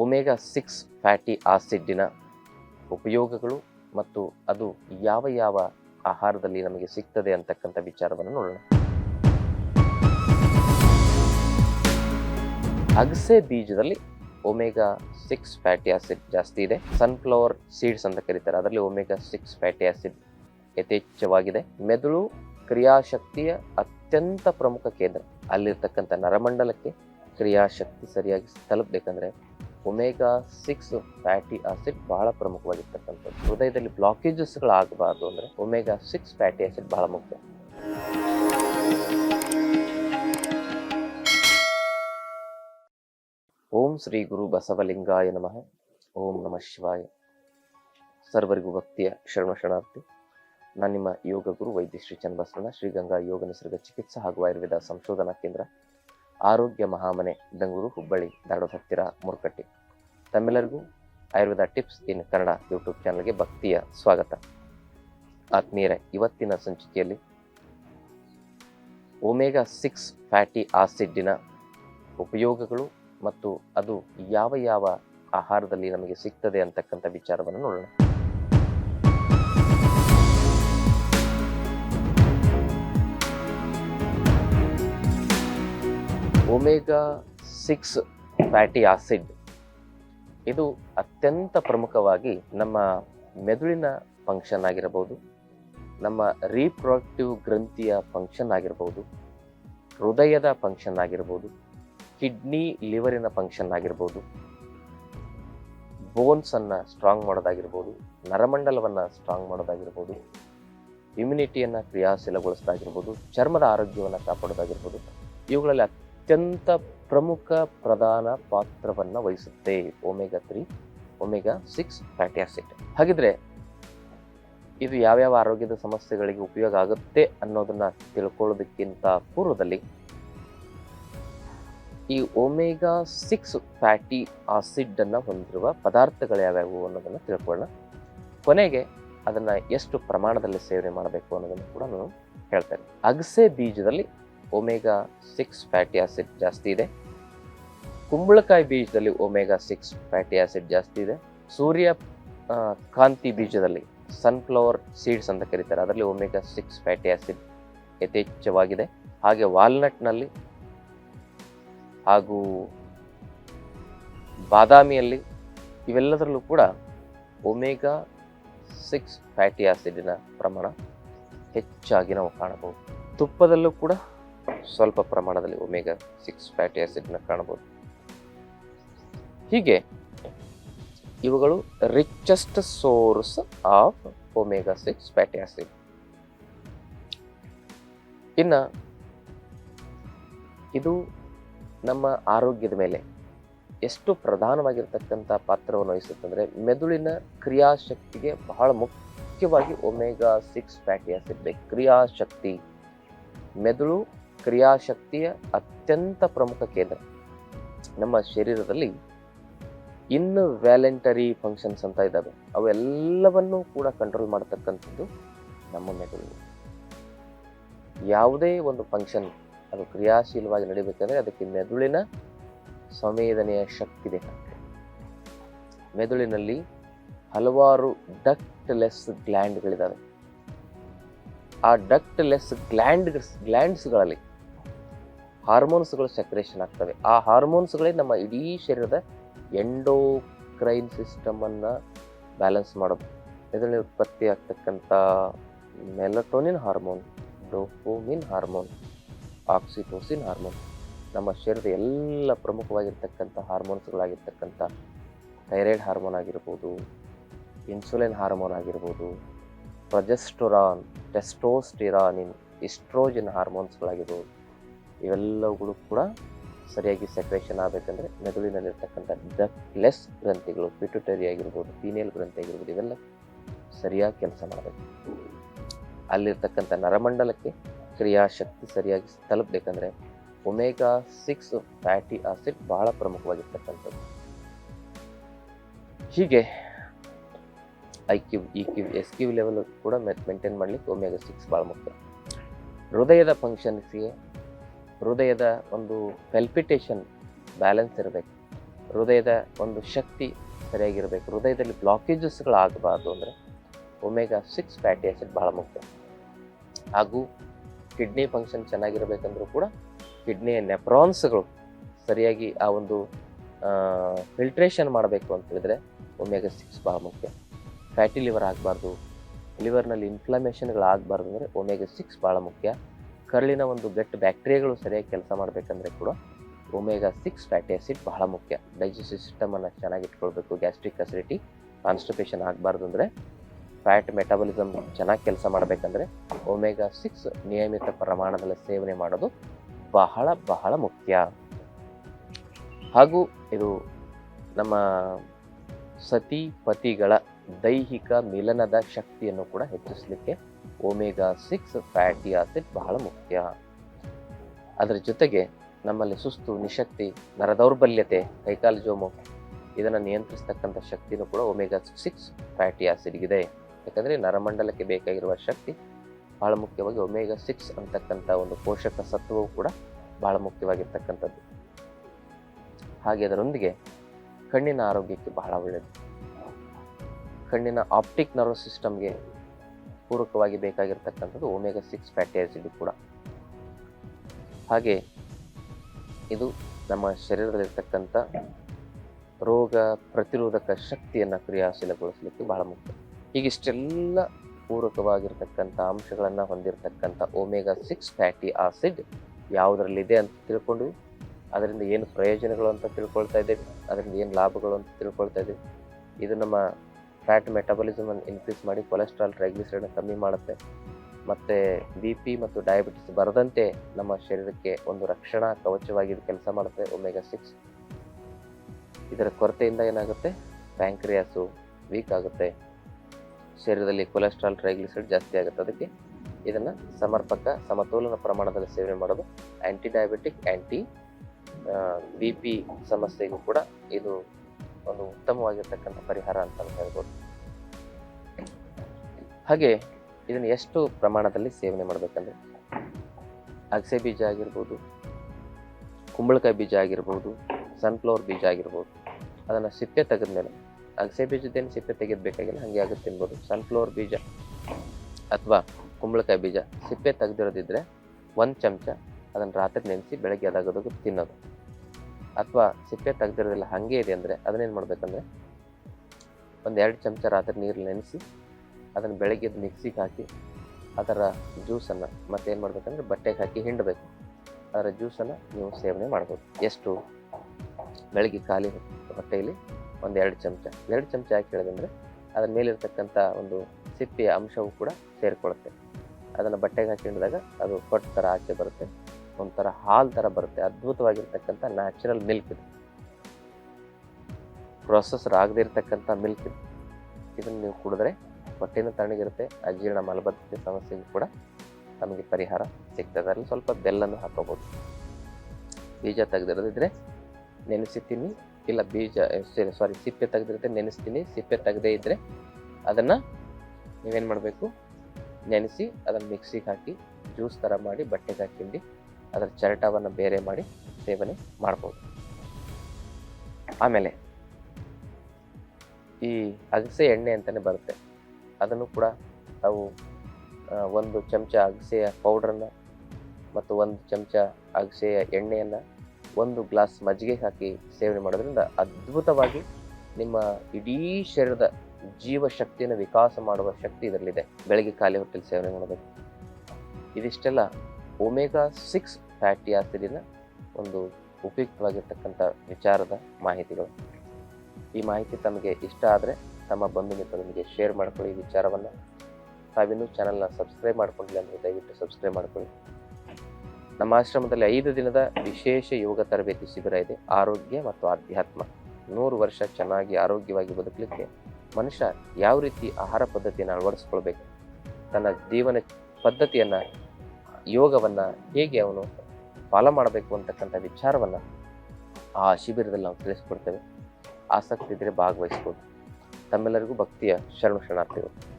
Omega six fatty ಆಸಿಡ್ಡಿನ ಉಪಯೋಗಗಳು ಮತ್ತು ಅದು ಯಾವ ಯಾವ ಆಹಾರದಲ್ಲಿ ನಮಗೆ ಸಿಗ್ತದೆ ಅಂತಕ್ಕಂಥ ವಿಚಾರವನ್ನು ನೋಡೋಣ. ಅಗಸೆ ಬೀಜದಲ್ಲಿ ಒಮೆಗಾ ಸಿಕ್ಸ್ ಫ್ಯಾಟಿ ಆಸಿಡ್ ಜಾಸ್ತಿ ಇದೆ. ಸನ್ಫ್ಲವರ್ ಸೀಡ್ಸ್ ಅಂತ ಕರೀತಾರೆ. ಅದರಲ್ಲಿ ಒಮೆಗಾ ಸಿಕ್ಸ್ ಫ್ಯಾಟಿ ಆಸಿಡ್ ಯಥೇಚ್ಛವಾಗಿದೆ. ಮೆದುಳು ಕ್ರಿಯಾಶಕ್ತಿಯ ಅತ್ಯಂತ ಪ್ರಮುಖ ಕೇಂದ್ರ. ಅಲ್ಲಿರ್ತಕ್ಕಂಥ ನರಮಂಡಲಕ್ಕೆ ಕ್ರಿಯಾಶಕ್ತಿ ಸರಿಯಾಗಿ ತಲುಪಬೇಕಂದ್ರೆ ಒಮೆಗಾ ಸಿಕ್ಸ್ ಫ್ಯಾಟಿ ಆಸಿಡ್ ಬಹಳ ಪ್ರಮುಖವಾಗಿರ್ತಕ್ಕಂಥದ್ದು. ಹೃದಯದಲ್ಲಿ ಬ್ಲಾಕೇಜಸ್ಗಳಾಗಬಾರ್ದು ಅಂದ್ರೆ ಒಮೆಗಾ ಸಿಕ್ಸ್ ಫ್ಯಾಟಿ ಆಸಿಡ್ ಬಹಳ ಮುಖ್ಯ. ಓಂ ಶ್ರೀ ಗುರು ಬಸವಲಿಂಗಾಯ ನಮಃ. ಓಂ ನಮಃ ಶಿವಾಯ. ಸರ್ವರಿಗೂ ಭಕ್ತಿಯ ಶರಣ ಶರಣಾರ್ಥಿ. ನಾನು ನಿಮ್ಮ ಯೋಗ ಗುರು ವೈದ್ಯ ಶ್ರೀ ಚನ್ನಬಸವಣ್ಣ ಶ್ರೀಗಂಗಾ ಯೋಗ ನಿಸರ್ಗ ಚಿಕಿತ್ಸಾ ಹಾಗೂ ಆಯುರ್ವೇದ ಸಂಶೋಧನಾ ಕೇಂದ್ರ ಆರೋಗ್ಯ ಮಹಾಮನೆ, ಬೆಂಗಳೂರು ಹುಬ್ಬಳ್ಳಿ ಧಾರವಾಡ ಹತ್ತಿರ, ಮುರುಕಟ್ಟಿ. ತಮ್ಮೆಲ್ಲರಿಗೂ Ayurveda tips in Kannada YouTube ಚಾನಲ್ಗೆ ಭಕ್ತಿಯ ಸ್ವಾಗತ. ಆತ್ಮೀಯರೇ, ಇವತ್ತಿನ ಸಂಚಿಕೆಯಲ್ಲಿ ಒಮೆಗಾ ಸಿಕ್ಸ್ ಫ್ಯಾಟಿ ಆಸಿಡ್ಡಿನ ಉಪಯೋಗಗಳು ಮತ್ತು ಅದು ಯಾವ ಯಾವ ಆಹಾರದಲ್ಲಿ ನಮಗೆ ಸಿಗ್ತದೆ ಅಂತಕ್ಕಂಥ ವಿಚಾರವನ್ನು ನೋಡೋಣ. Omega six fatty acid. ಇದು ಅತ್ಯಂತ ಪ್ರಮುಖವಾಗಿ ನಮ್ಮ ಮೆದುಳಿನ ಫಂಕ್ಷನ್ ಆಗಿರಬಹುದು, ನಮ್ಮ ರೀಪ್ರೊಡಕ್ಟಿವ್ ಗ್ರಂಥಿಯ ಫಂಕ್ಷನ್ ಆಗಿರಬಹುದು, ಹೃದಯದ ಫಂಕ್ಷನ್ ಆಗಿರ್ಬೋದು ಕಿಡ್ನಿ ಲಿವರಿನ ಫಂಕ್ಷನ್ ಆಗಿರ್ಬೋದು ಬೋನ್ಸ್ ಅನ್ನ ಸ್ಟ್ರಾಂಗ್ ಮಾಡೋದಾಗಿರ್ಬೋದು ನರಮಂಡಲವನ್ನು ಸ್ಟ್ರಾಂಗ್ ಮಾಡೋದಾಗಿರ್ಬೋದು ಇಮ್ಯುನಿಟಿಯನ್ನು ಕ್ರಿಯಾಶೀಲಗೊಳಿಸೋದಾಗಿರ್ಬೋದು ಚರ್ಮದ ಆರೋಗ್ಯವನ್ನು ಕಾಪಾಡೋದಾಗಿರ್ಬೋದು ಇವುಗಳಲ್ಲಿ ಅತ್ಯಂತ ಪ್ರಮುಖ ಪ್ರಧಾನ ಪಾತ್ರವನ್ನು ವಹಿಸುತ್ತೆ omega three, omega six fatty acid ಹಾಗಿದ್ರೆ ಇದು ಯಾವ್ಯಾವ ಆರೋಗ್ಯದ ಸಮಸ್ಯೆಗಳಿಗೆ ಉಪಯೋಗ ಆಗುತ್ತೆ ಅನ್ನೋದನ್ನ ತಿಳ್ಕೊಳ್ಳೋದಕ್ಕಿಂತ ಪೂರ್ವದಲ್ಲಿ ಈ ಒಮೆಗಾ ಸಿಕ್ಸ್ ಫ್ಯಾಟಿ ಆಸಿಡ್ ಅನ್ನ ಹೊಂದಿರುವ ಪದಾರ್ಥಗಳು ಯಾವ್ಯಾವು ಅನ್ನೋದನ್ನ ತಿಳ್ಕೊಳ್ಳೋಣ. ಕೊನೆಗೆ ಅದನ್ನ ಎಷ್ಟು ಪ್ರಮಾಣದಲ್ಲಿ ಸೇವನೆ ಮಾಡಬೇಕು ಅನ್ನೋದನ್ನು ಕೂಡ ನಾನು ಹೇಳ್ತೇನೆ. ಅಗಸೆ ಬೀಜದಲ್ಲಿ ಒಮೆಗಾ ಸಿಕ್ಸ್ ಫ್ಯಾಟಿ ಆಸಿಡ್ ಜಾಸ್ತಿ ಇದೆ. ಕುಂಬಳಕಾಯಿ ಬೀಜದಲ್ಲಿ ಒಮೆಗಾ ಸಿಕ್ಸ್ ಫ್ಯಾಟಿ ಆಸಿಡ್ ಜಾಸ್ತಿ ಇದೆ. ಸೂರ್ಯ ಕಾಂತಿ ಬೀಜದಲ್ಲಿ ಸನ್ಫ್ಲವರ್ ಸೀಡ್ಸ್ ಅಂತ ಕರೀತಾರೆ. ಅದರಲ್ಲಿ ಒಮೆಗಾ ಸಿಕ್ಸ್ ಫ್ಯಾಟಿ ಆಸಿಡ್ ಯಥೇಚ್ಛವಾಗಿದೆ. ಹಾಗೆ ವಾಲ್ನಟ್ನಲ್ಲಿ ಹಾಗೂ ಬಾದಾಮಿಯಲ್ಲಿ ಇವೆಲ್ಲದರಲ್ಲೂ ಕೂಡ ಒಮೆಗಾ ಸಿಕ್ಸ್ ಫ್ಯಾಟಿ ಆಸಿಡಿನ ಪ್ರಮಾಣ ಹೆಚ್ಚಾಗಿ ನಾವು ಕಾಣಬಹುದು. ತುಪ್ಪದಲ್ಲೂ ಕೂಡ ಸ್ವಲ್ಪ ಪ್ರಮಾಣದಲ್ಲಿ ಒಮೆಗಾ ಸಿಕ್ಸ್ ಫ್ಯಾಟಿ ಆ್ಯಸಿಡ್ನ ಕಾಣಬಹುದು ಹೀಗೆ ಇವುಗಳು richest source of omega six fatty acid ಇನ್ನು ಇದು ನಮ್ಮ ಆರೋಗ್ಯದ ಮೇಲೆ ಎಷ್ಟು ಪ್ರಧಾನವಾಗಿರ್ತಕ್ಕಂಥ ಪಾತ್ರವನ್ನು ವಹಿಸುತ್ತಂದರೆ ಮೆದುಳಿನ ಕ್ರಿಯಾಶಕ್ತಿಗೆ ಬಹಳ ಮುಖ್ಯವಾಗಿ ಒಮೆಗಾ ಸಿಕ್ಸ್ ಫ್ಯಾಟಿ ಆ್ಯಸಿಡ್ ಕ್ರಿಯಾಶಕ್ತಿ. ಮೆದುಳು ಕ್ರಿಯಾಶಕ್ತಿಯ ಅತ್ಯಂತ ಪ್ರಮುಖ ಕೇಂದ್ರ. ನಮ್ಮ ಶರೀರದಲ್ಲಿ ಇನ್ನು ವ್ಯಾಲೆಂಟರಿ ಫಂಕ್ಷನ್ಸ್ ಅಂತ ಇದ್ದಾವೆ. ಅವೆಲ್ಲವನ್ನೂ ಕೂಡ ಕಂಟ್ರೋಲ್ ಮಾಡತಕ್ಕಂಥದ್ದು ನಮ್ಮ ಮೆದುಳು. ಯಾವುದೇ ಒಂದು ಫಂಕ್ಷನ್ ಅದು ಕ್ರಿಯಾಶೀಲವಾಗಿ ನಡಿಬೇಕಂದ್ರೆ ಅದಕ್ಕೆ ಮೆದುಳಿನ ಸಂವೇದನೆಯ ಶಕ್ತಿ ಬೇಕಾಗ್ತದೆ. ಮೆದುಳಿನಲ್ಲಿ ಹಲವಾರು ಡಕ್ಟ್ ಲೆಸ್ ಗ್ಲ್ಯಾಂಡ್ಗಳಿದ್ದಾವೆ ಆ ಡಕ್ಟ್ ಲೆಸ್ ಗ್ಲ್ಯಾಂಡ್ ಗ್ಲ್ಯಾಂಡ್ಸ್ಗಳಲ್ಲಿ ಹಾರ್ಮೋನ್ಸ್ಗಳು ಸೆಕ್ರೇಷನ್ ಆಗ್ತವೆ. ಆ ಹಾರ್ಮೋನ್ಸ್ಗಳೇ ನಮ್ಮ ಇಡೀ ಶರೀರದ ಎಂಡೋಕ್ರೈನ್ ಸಿಸ್ಟಮನ್ನು ಬ್ಯಾಲೆನ್ಸ್ ಮಾಡೋದು. ಇದರಲ್ಲಿ ಉತ್ಪತ್ತಿ ಆಗ್ತಕ್ಕಂಥ melatonin hormone, dopamine hormone, oxytocin hormone. ನಮ್ಮ ಶರೀರದ ಎಲ್ಲ ಪ್ರಮುಖವಾಗಿರ್ತಕ್ಕಂಥ ಹಾರ್ಮೋನ್ಸ್ಗಳಾಗಿರ್ತಕ್ಕಂಥ ಥೈರಾಯ್ಡ್ ಹಾರ್ಮೋನ್ ಆಗಿರ್ಬೋದು, ಇನ್ಸುಲಿನ್ ಹಾರ್ಮೋನ್ ಆಗಿರ್ಬೋದು, ಪ್ರೊಜೆಸ್ಟೊರಾನ್, ಟೆಸ್ಟೋಸ್ಟಿರಾನಿನ್ ಇಸ್ಟ್ರೋಜಿನ್ ಹಾರ್ಮೋನ್ಸ್ಗಳಾಗಿರ್ಬೋದು. ಇವೆಲ್ಲವುಗಳು ಕೂಡ ಸರಿಯಾಗಿ ಸೆಕ್ರೇಷನ್ ಆಗಬೇಕಂದ್ರೆ ಮೆದುಳಿನಲ್ಲಿರ್ತಕ್ಕಂಥ ಡಕ್ಲೆಸ್ ಗ್ರಂಥಿಗಳು ಪಿಟುಟರಿ ಆಗಿರ್ಬೋದು ಫೀನೇಲ್ ಗ್ರಂಥಿ ಆಗಿರ್ಬೋದು, ಇವೆಲ್ಲ ಸರಿಯಾಗಿ ಕೆಲಸ ಮಾಡಬೇಕು. ಅಲ್ಲಿರ್ತಕ್ಕಂಥ ನರಮಂಡಲಕ್ಕೆ ಕ್ರಿಯಾಶಕ್ತಿ ಸರಿಯಾಗಿ ತಲುಪಬೇಕಂದ್ರೆ ಒಮೇಗಾ ಸಿಕ್ಸ್ ಫ್ಯಾಟಿ ಆಸಿಡ್ ಬಹಳ ಪ್ರಮುಖವಾಗಿರ್ತಕ್ಕಂಥದ್ದು. ಹೀಗೆ I Q E Q S Q level ಕೂಡ ಮೇಂಟೈನ್ ಮಾಡ್ಲಿಕ್ಕೆ ಒಮೇಗಾ ಸಿಕ್ಸ್ ಭಾಳ ಮುಖ್ಯ. ಹೃದಯದ ಫಂಕ್ಷನ್ಸ್ಗೆ ಹೃದಯದ ಒಂದು ಪೆಲ್ಪಿಟೇಷನ್ ಬ್ಯಾಲೆನ್ಸ್ ಇರಬೇಕು. ಹೃದಯದ ಒಂದು ಶಕ್ತಿ ಸರಿಯಾಗಿರಬೇಕು. ಹೃದಯದಲ್ಲಿ ಬ್ಲಾಕೇಜಸ್ಗಳು ಆಗಬಾರ್ದು ಅಂದರೆ ಒಮೆಗಾ ಸಿಕ್ಸ್ ಫ್ಯಾಟಿ ಆ್ಯಸಿಡ್ ಭಾಳ ಮುಖ್ಯ. ಹಾಗೂ ಕಿಡ್ನಿ ಫಂಕ್ಷನ್ ಚೆನ್ನಾಗಿರಬೇಕಂದ್ರೂ ಕೂಡ ಕಿಡ್ನಿಯ ನೆಪ್ರಾನ್ಸ್ಗಳು ಸರಿಯಾಗಿ ಆ ಒಂದು ಫಿಲ್ಟ್ರೇಷನ್ ಮಾಡಬೇಕು ಅಂತ ಹೇಳಿದ್ರೆ ಒಮೆಗಾ ಸಿಕ್ಸ್ ಭಾಳ ಮುಖ್ಯ. ಫ್ಯಾಟಿ ಲಿವರ್ ಆಗಬಾರ್ದು. ಲಿವರ್ನಲ್ಲಿ ಇನ್ಫ್ಲಮೇಷನ್ಗಳು ಆಗಬಾರ್ದು ಅಂದರೆ ಒಮೆಗಾ ಸಿಕ್ಸ್ ಭಾಳ ಮುಖ್ಯ. ಕರಳಿನ ಒಂದು ಗಟ್ಟ ಬ್ಯಾಕ್ಟೀರಿಯಾಗಳು ಸರಿಯಾಗಿ ಕೆಲಸ ಮಾಡಬೇಕಂದ್ರೆ ಕೂಡ ಒಮೆಗಾ ಸಿಕ್ಸ್ ಫ್ಯಾಟಿ ಆಸಿಡ್ ಬಹಳ ಮುಖ್ಯ. ಡೈಜೆಸ್ಟಿವ್ ಸಿಸ್ಟಮನ್ನು ಚೆನ್ನಾಗಿ ಇಟ್ಕೊಳ್ಬೇಕು. ಗ್ಯಾಸ್ಟ್ರಿಕ್ ಅಸಿಡಿಟಿ, ಕಾನ್ಸ್ಟಿಪೇಷನ್ ಆಗಬಾರ್ದು ಅಂದರೆ ಫ್ಯಾಟ್ ಮೆಟಾಬಲಿಸಮ್ ಚೆನ್ನಾಗಿ ಕೆಲಸ ಮಾಡಬೇಕಂದ್ರೆ ಒಮೆಗಾ ಸಿಕ್ಸ್ ನಿಯಮಿತ ಪ್ರಮಾಣದಲ್ಲಿ ಸೇವನೆ ಮಾಡೋದು ಬಹಳ ಬಹಳ ಮುಖ್ಯ. ಹಾಗೂ ಇದು ನಮ್ಮ ಸತಿ ಪತಿಗಳ ದೈಹಿಕ ಮಿಲನದ ಶಕ್ತಿಯನ್ನು ಕೂಡ ಹೆಚ್ಚಿಸಲಿಕ್ಕೆ ಒಮೆಗಾ ಸಿಕ್ಸ್ ಫ್ಯಾಟಿ ಆಸಿಡ್ ಬಹಳ ಮುಖ್ಯ. ಅದರ ಜೊತೆಗೆ ನಮ್ಮಲ್ಲಿ ಸುಸ್ತು, ನಿಶಕ್ತಿ, ನರದೌರ್ಬಲ್ಯತೆ, ಕೈಕಾಲು ಜೋಮು, ಇದನ್ನು ನಿಯಂತ್ರಿಸ್ತಕ್ಕಂಥ ಶಕ್ತಿನೂ ಕೂಡ ಒಮೆಗಾ ಸಿಕ್ಸ್ ಫ್ಯಾಟಿ ಆಸಿಡ್ಗಿದೆ ಯಾಕಂದರೆ ನರಮಂಡಲಕ್ಕೆ ಬೇಕಾಗಿರುವ ಶಕ್ತಿ ಬಹಳ ಮುಖ್ಯವಾಗಿ ಒಮೆಗಾ ಸಿಕ್ಸ್ ಅಂತಕ್ಕಂಥ ಒಂದು ಪೋಷಕ ಸತ್ವವು ಕೂಡ ಬಹಳ ಮುಖ್ಯವಾಗಿರ್ತಕ್ಕಂಥದ್ದು. ಹಾಗೆ ಅದರೊಂದಿಗೆ ಕಣ್ಣಿನ ಆರೋಗ್ಯಕ್ಕೆ ಬಹಳ ಒಳ್ಳೆಯದು ಕಣ್ಣಿನ ಆಪ್ಟಿಕ್ ನರ್ವ್ ಸಿಸ್ಟಮ್ಗೆ ಪೂರಕವಾಗಿ ಬೇಕಾಗಿರ್ತಕ್ಕಂಥದ್ದು ಒಮೆಗಾ ಸಿಕ್ಸ್ ಫ್ಯಾಟಿ ಆಸಿಡ್ ಕೂಡ. ಹಾಗೆ ಇದು ನಮ್ಮ ಶರೀರದಲ್ಲಿರ್ತಕ್ಕಂಥ ರೋಗ ಪ್ರತಿರೋಧಕ ಶಕ್ತಿಯನ್ನು ಕ್ರಿಯಾಶೀಲಗೊಳಿಸಲಿಕ್ಕೆ ಬಹಳ ಮುಖ್ಯ. ಹೀಗಿಷ್ಟೆಲ್ಲ ಪೂರಕವಾಗಿರ್ತಕ್ಕಂಥ ಅಂಶಗಳನ್ನು ಹೊಂದಿರತಕ್ಕಂಥ ಒಮೆಗಾ ಸಿಕ್ಸ್ ಫ್ಯಾಟಿ ಆಸಿಡ್ ಯಾವುದರಲ್ಲಿದೆ ಅಂತ ತಿಳ್ಕೊಂಡು, ಅದರಿಂದ ಏನು ಪ್ರಯೋಜನಗಳು ಅಂತ ತಿಳ್ಕೊಳ್ತಾ ಇದ್ದೇವೆ, ಅದರಿಂದ ಏನು ಲಾಭಗಳು ಅಂತ ತಿಳ್ಕೊಳ್ತಾ ಇದ್ದೇವೆ. ಇದು ನಮ್ಮ ಫ್ಯಾಟ್ ಮೆಟಬಲಿಸಮನ್ನು ಇನ್ಕ್ರೀಸ್ ಮಾಡಿ ಕೊಲೆಸ್ಟ್ರಾಲ್ ಟ್ರೈಗ್ಲಿಸೈಡ್ ಕಮ್ಮಿ ಮಾಡುತ್ತೆ. ಮತ್ತು ಬಿ ಪಿ ಮತ್ತು ಡಯಾಬಿಟಿಸ್ ಬರದಂತೆ ನಮ್ಮ ಶರೀರಕ್ಕೆ ಒಂದು ರಕ್ಷಣಾ ಕವಚವಾಗಿ ಕೆಲಸ ಮಾಡುತ್ತೆ ಒಮೆಗಾ ಸಿಕ್ಸ್ ಇದರ ಕೊರತೆಯಿಂದ ಏನಾಗುತ್ತೆ? ಪ್ಯಾಂಕ್ರಿಯಾಸು ವೀಕ್ ಆಗುತ್ತೆ. ಶರೀರದಲ್ಲಿ ಕೊಲೆಸ್ಟ್ರಾಲ್ ಟ್ರೈಗ್ಲಿಸರೈಡ್ ಜಾಸ್ತಿ ಆಗುತ್ತೆ. ಅದಕ್ಕೆ ಇದನ್ನು ಸಮರ್ಪಕ, ಸಮತೋಲನ ಪ್ರಮಾಣದಲ್ಲಿ ಸೇವನೆ ಮಾಡೋದು anti diabetic anti B P ಸಮಸ್ಯೆಗೂ ಕೂಡ ಇದು ಒಂದು ಉತ್ತಮವಾಗಿರ್ತಕ್ಕಂಥ ಪರಿಹಾರ ಅಂತ ಹೇಳ್ಬೋದು. ಹಾಗೆ ಇದನ್ನು ಎಷ್ಟು ಪ್ರಮಾಣದಲ್ಲಿ ಸೇವನೆ ಮಾಡಬೇಕಂದ್ರೆ, ಅಗಸೆ ಬೀಜ ಆಗಿರ್ಬೋದು, ಕುಂಬಳಕಾಯಿ ಬೀಜ ಆಗಿರ್ಬೋದು ಸನ್ಫ್ಲವರ್ ಬೀಜ ಆಗಿರ್ಬೋದು, ಅದನ್ನು ಸಿಪ್ಪೆ ತೆಗೆದ್ಮೇಲೆ ಅಗಸೆ ಬೀಜದ್ದೇನು ಸಿಪ್ಪೆ ತೆಗೆದು ಬೇಕಾಗಿಲ್ಲ ಹಾಗೆ ಆಗುತ್ತೆ ತಿನ್ಬೋದು ಸನ್ಫ್ಲವರ್ ಬೀಜ ಅಥವಾ ಕುಂಬಳಕಾಯಿ ಬೀಜ ಸಿಪ್ಪೆ ತೆಗೆದಿರೋದಿದ್ರೆ, ಒಂದು ಚಮಚ ಅದನ್ನು ರಾತ್ರಿ ನೆನೆಸಿ ಬೆಳಗ್ಗೆ ಅದಾಗೋದಕ್ಕೆ ತಿನ್ನೋದು. ಅಥವಾ ಸಿಪ್ಪೆ ತೆಗ್ದಿರೋದಿಲ್ಲ, ಹಾಗೆ ಇದೆ ಅಂದರೆ ಅದನ್ನೇನು ಮಾಡಬೇಕಂದ್ರೆ ಒಂದು ಎರಡು ಚಮಚ ರಾತ್ರಿ ನೀರು ನೆನೆಸಿ ಅದನ್ನು ಬೆಳಗ್ಗೆ ಮಿಕ್ಸಿಗೆ ಹಾಕಿ ಅದರ ಜ್ಯೂಸನ್ನು ಮತ್ತೇನು ಮಾಡಬೇಕಂದ್ರೆ ಬಟ್ಟೆಗೆ ಹಾಕಿ ಹಿಂಡಬೇಕು. ಅದರ ಜ್ಯೂಸನ್ನು ನೀವು ಸೇವನೆ ಮಾಡ್ಬೋದು. ಎಷ್ಟು ಬೆಳಗ್ಗೆ ಖಾಲಿ ಹೊಟ್ಟೆಯಲ್ಲಿ ಒಂದು ಎರಡು ಚಮಚ. ಎರಡು ಚಮಚ ಯಾಕೆ ಹೇಳಿದಂದರೆ ಅದರ ಮೇಲಿರ್ತಕ್ಕಂಥ ಒಂದು ಸಿಪ್ಪೆಯ ಅಂಶವು ಕೂಡ ಸೇರಿಕೊಳ್ಳುತ್ತೆ ಅದನ್ನು ಬಟ್ಟೆಗೆ ಹಾಕಿ ಹಿಂಡಿದಾಗ ಅದು ಕೊಟ್ಟು ಥರ ಆಚೆ ಬರುತ್ತೆ. ಒಂಥರ ಹಾಲು ಥರ ಬರುತ್ತೆ, ಅದ್ಭುತವಾಗಿರ್ತಕ್ಕಂಥ ನ್ಯಾಚುರಲ್ ಮಿಲ್ಕ್ ಇದು. ಪ್ರೊಸೆಸರ್ ಆಗದೇ ಇರತಕ್ಕಂಥ ಮಿಲ್ಕ್ ಇದು. ಇದನ್ನು ನೀವು ಕುಡಿದ್ರೆ ಹೊಟ್ಟೆನೂ ತಣ್ಣಗಿರುತ್ತೆ, ಅಜೀರ್ಣ ಮಲಬದ್ಧತೆ ಸಮಸ್ಯೆಗೂ ಕೂಡ ನಮಗೆ ಪರಿಹಾರ ಸಿಗ್ತದೆ. ಅದರಲ್ಲಿ ಸ್ವಲ್ಪ ಬೆಲ್ಲನ್ನು ಹಾಕೋಬೋದು. ಬೀಜ ತೆಗೆದಿರೋದಿದ್ರೆ ನೆನೆಸಿತೀನಿ, ಇಲ್ಲ ಬೀಜ ಸಾರಿ ಸಿಪ್ಪೆ ತೆಗೆದಿರುತ್ತೆ, ನೆನೆಸ್ತೀನಿ, ಸಿಪ್ಪೆ ತೆಗೆದೇ ಇದ್ದರೆ ಅದನ್ನು ನೀವೇನು ಮಾಡಬೇಕು? ನೆನೆಸಿ ಅದನ್ನು ಮಿಕ್ಸಿಗೆ ಹಾಕಿ ಜ್ಯೂಸ್ ಥರ ಮಾಡಿ ಬಟ್ಟೆಗೆ ಹಾಕಿಂಡಿ ಅದರ ಚರಟವನ್ನು ಬೇರೆ ಮಾಡಿ ಸೇವನೆ ಮಾಡ್ಬೋದು. ಆಮೇಲೆ ಈ ಅಗಸೆ ಎಣ್ಣೆ ಅಂತಲೇ ಬರುತ್ತೆ. ಅದನ್ನು ಕೂಡ ನಾವು ಒಂದು ಚಮಚ ಅಗಸೆಯ ಪೌಡ್ರನ್ನು ಮತ್ತು ಒಂದು ಚಮಚ ಅಗಸೆಯ ಎಣ್ಣೆಯನ್ನು ಒಂದು ಗ್ಲಾಸ್ ಮಜ್ಜಿಗೆ ಹಾಕಿ ಸೇವನೆ ಮಾಡೋದ್ರಿಂದ ಅದ್ಭುತವಾಗಿ ನಿಮ್ಮ ಇಡೀ ಶರೀರದ ಜೀವ ಶಕ್ತಿಯನ್ನು ವಿಕಾಸ ಮಾಡುವ ಶಕ್ತಿ ಇದರಲ್ಲಿದೆ. ಬೆಳಗ್ಗೆ ಖಾಲಿ ಹೊಟ್ಟೆಲಿ ಸೇವನೆ ಮಾಡಬೇಕು ಇದಿಷ್ಟೆಲ್ಲ ಒಮೆಗಾ ಸಿಕ್ಸ್ ಫ್ಯಾಟಿ ಆಸಿಡಿನ ಒಂದು ಉಪಯುಕ್ತವಾಗಿರ್ತಕ್ಕಂಥ ವಿಚಾರದ ಮಾಹಿತಿಗಳು. ಈ ಮಾಹಿತಿ ತಮಗೆ ಇಷ್ಟ ಆದರೆ ತಮ್ಮ ಬಂಧು ಮಿತ್ರರೊಂದಿಗೆ ಶೇರ್ ಮಾಡ್ಕೊಳ್ಳಿ ಈ ವಿಚಾರವನ್ನು. ತಾವಿನ್ನೂ ಚಾನಲ್ನ ಸಬ್ಸ್ಕ್ರೈಬ್ ಮಾಡ್ಕೊಂಡಿಲ್ಲ ಅಂದರೆ ದಯವಿಟ್ಟು ಸಬ್ಸ್ಕ್ರೈಬ್ ಮಾಡ್ಕೊಳ್ಳಿ. ನಮ್ಮ ಆಶ್ರಮದಲ್ಲಿ ಐದು ದಿನದ ವಿಶೇಷ ಯೋಗ ತರಬೇತಿ ಶಿಬಿರ ಇದೆ. ಆರೋಗ್ಯ ಮತ್ತು ಆಧ್ಯಾತ್ಮ. ನೂರು ವರ್ಷ ಚೆನ್ನಾಗಿ ಆರೋಗ್ಯವಾಗಿ ಬದುಕಲಿಕ್ಕೆ ಮನುಷ್ಯ ಯಾವ ರೀತಿ ಆಹಾರ ಪದ್ಧತಿಯನ್ನು ಅಳವಡಿಸ್ಕೊಳ್ಬೇಕು? ತನ್ನ ಜೀವನ ಪದ್ಧತಿಯನ್ನು ಯೋಗವನ್ನು ಹೇಗೆ ಅವನು ಫಾಲೋ ಮಾಡಬೇಕು ಅಂತಕ್ಕಂಥ ವಿಚಾರವನ್ನು ಆ ಶಿಬಿರದಲ್ಲಿ ನಾವು ತಿಳಿಸ್ಕೊಡ್ತೇವೆ. ಆಸಕ್ತಿ ಇದ್ದರೆ ಭಾಗವಹಿಸ್ಬೋದು. ತಮ್ಮೆಲ್ಲರಿಗೂ ಭಕ್ತಿಯ ಶರಣು ಶರಣಾರ್ಥಿಗಳು.